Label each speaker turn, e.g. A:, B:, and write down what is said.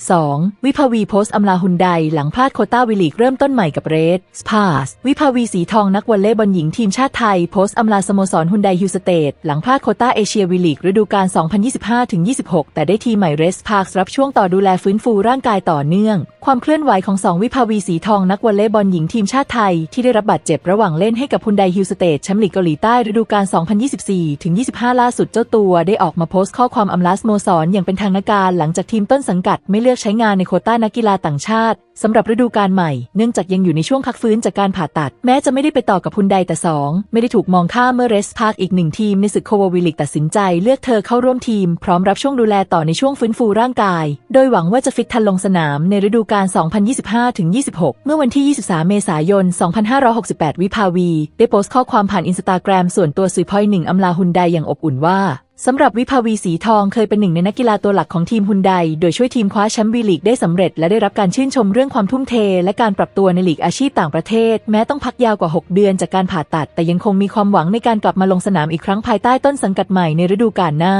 A: 2. วิภาวีโพสต์อำลาฮุนไดหลังพลาดโคต้าวิลีกเริ่มต้นใหม่กับเรดสพาสวิภาวีสีทองนักวอลเลย์บอลหญิงทีมชาติไทยโพสต์อำลาสโมสรฮุนไดฮิวสเตดหลังพลาดโคต้าเอเชียวิลีกฤดูกาล 2025-26 แต่ได้ทีมใหม่เรสพาร์รับช่วงต่อดูแลฟื้นฟูร่างกายต่อเนื่อง ความเคลื่อนไหวของสองวิภาวีสีทองนักวอลเลย์บอลหญิงทีมชาติไทยที่ได้รับบาดเจ็บระหว่างเล่นให้กับฮุนไดฮิวสเตดแชมป์ลีกเกาหลีใต้ฤดูกาล 2024-25 ล่าสุดเจ้าตัวได้ออกมาโพสต์ข้อความอำลาสโมสรอย่างเป็นทางการหลังจากทีมต้นสังกัดไม่เลือกอกใช้งานในโคต้านักกีฬาต่างชาติสำหรับฤดูกาลใหม่ เนื่องจากยังอยู่ในช่วงพักฟื้นจากการผ่าตัด แม้จะไม่ได้ไปต่อกับฮุนไดแต่ 2 ไม่ได้ถูกมองข้ามเมื่อเรสพาร์กอีกหนึ่งทีมในศึกโควาวิลิกตัดสินใจเลือกเธอเข้าร่วมทีม พร้อมรับช่วงดูแลต่อในช่วงฟื้นฟูร่างกาย โดยหวังว่าจะฟิตทันลงสนามในฤดูกาล 2025-26 เมื่อวันที่ 23 เมษายน 2568 วิภาวี ได้โพสต์ข้อความผ่านอินสตาแกรมส่วนตัวสุยพอยหนึ่งอำลาฮุนไดอย่างอบอุ่นว่า สำหรับวิภาวีสีทองเคยเป็นหนึ่งในนักกีฬาตัวหลักของทีมฮุนได โดยช่วยทีมคว้าแชมป์วีลีกได้สำเร็จและได้รับการชื่นชมเรื่องความทุ่มเท และการปรับตัวในลีกอาชีพต่างประเทศ แม้ต้องพักยาวกว่า 6 เดือนจากการผ่าตัด แต่ยังคงมีความหวังในการกลับมาลงสนามอีกครั้งภายใต้ต้นสังกัดใหม่ในฤดูกาลหน้า